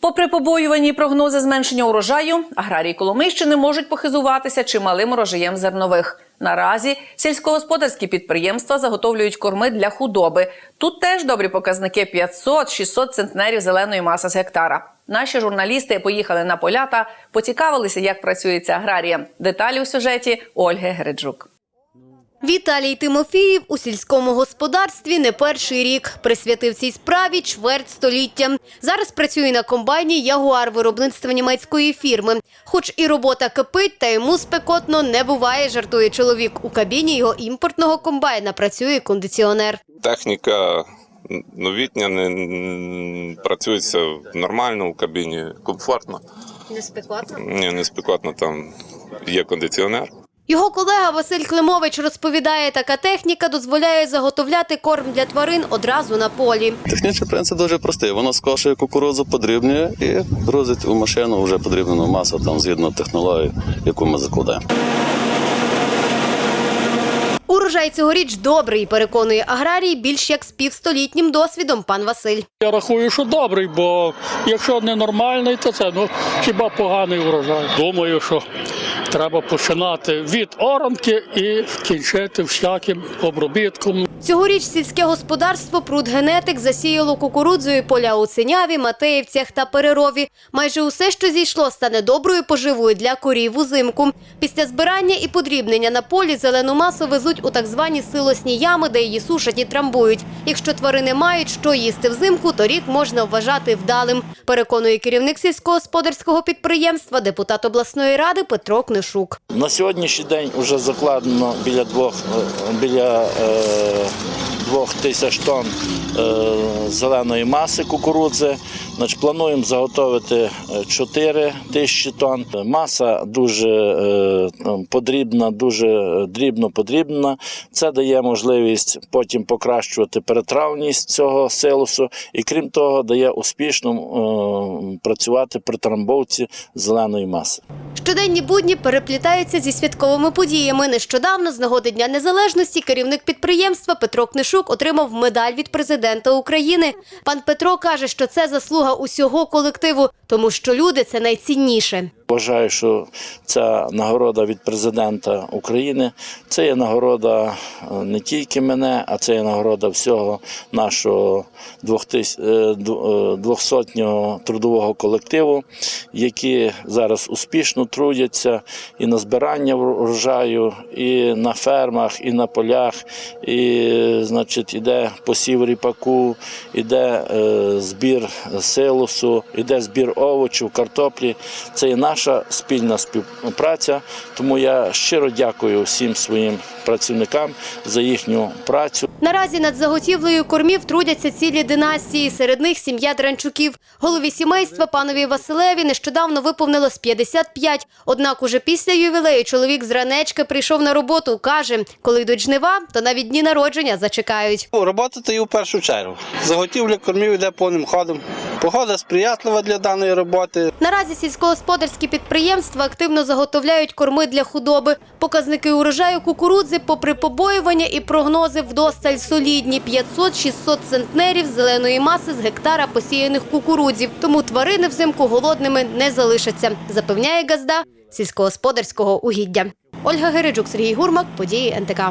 Попри побоювані прогнози зменшення урожаю, аграрії Коломийщини можуть похизуватися чималим урожаєм зернових. Наразі сільськогосподарські підприємства заготовлюють корми для худоби. Тут теж добрі показники 500-600 центнерів зеленої маси з гектара. Наші журналісти поїхали на поля та поцікавилися, як працюється аграріям. Деталі у сюжеті Ольги Гереджук. Віталій Тимофіїв у сільському господарстві не перший рік. Присвятив цій справі чверть століття. Зараз працює на комбайні Ягуар виробництва німецької фірми. Хоч і робота кипить, та йому спекотно не буває, жартує чоловік. У кабіні його імпортного комбайна працює кондиціонер. Техніка новітня, не, працюється нормально в кабіні, комфортно. Не спекотно? Ні, не спекотно, там є кондиціонер. Його колега Василь Климович розповідає, така техніка дозволяє заготовляти корм для тварин одразу на полі. Технічний принцип дуже простий. Воно скошує кукурудзу, подрібнює і грузить у машину вже подрібнену масу там згідно технології, яку ми закладаємо. Урожай цьогоріч добрий, переконує аграрій більш як з півстолітнім досвідом пан Василь. Я рахую, що добрий, бо якщо не нормальний, то це ну хіба поганий урожай. Думаю, що треба починати від оранки і кінчити всяким обробітком. Цьогоріч сільське господарство «Прудгенетик» засіяло кукурудзою поля у Синяві, Матеївцях та Перерові. Майже усе, що зійшло, стане доброю поживою для корів узимку. Після збирання і подрібнення на полі зелену масу везуть у так звані силосні ями, де її сушать і трамбують. Якщо тварини мають що їсти взимку, то рік можна вважати вдалим, переконує керівник сільськогосподарського підприємства, депутат обласної ради Петро Книшук. На сьогоднішній день вже закладено біля двох е, біля е, двох тисяч тонн е, зеленої маси кукурудзи. Значить, плануємо заготовити е, 4 тисячі тонн. Маса дуже е, подрібна, дуже е, дрібно подрібна. Це дає можливість потім покращувати перетравність цього силосу, і крім того, дає успішно е, працювати при трамбовці зеленої маси. Щоденні будні переплітаються зі святковими подіями. Нещодавно, з нагоди Дня Незалежності, керівник підприємства Петро Книшук отримав медаль від президента України. Пан Петро каже, що це заслуга усього колективу, тому що люди це найцінніше. Вважаю, що ця нагорода від президента України це є нагорода е, не тільки мене, а це є нагорода всього нашого е, е, двохсотнього трудового колективу, які зараз успішно трудяться і на збирання врожаю, і на фермах, і на полях, і значить, іде посів ріпаку, іде збір силосу, іде збір овочів, картоплі. Це є наша спільна співпраця. Тому я щиро дякую всім своїм працівникам за їхню працю. Наразі над заготівлею кормів трудяться цілі династії. Серед них сім'я Дранчуків. Голові сімейства панові Василеві нещодавно виповнилось 55. Однак уже після ювілею чоловік з ранечки прийшов на роботу. Каже, коли йдуть жнива, то навіть дні народження зачекають. Робота то є в першу чергу. Заготівля кормів йде повним ходом. Погода сприятлива для даної роботи. Наразі сільськогосподарські підприємства активно заготовляють корми для худоби. Показники урожаю кукурудзи, попри побоювання і прогнози, вдосталь солідні 500-600 центнерів зеленої маси з гектара посіяних кукурудзів. Тому тварини взимку голодними не залишаться, запевняє газда сільськогосподарського угіддя. Ольга Гериджук, Сергій Гурмак, події НТК.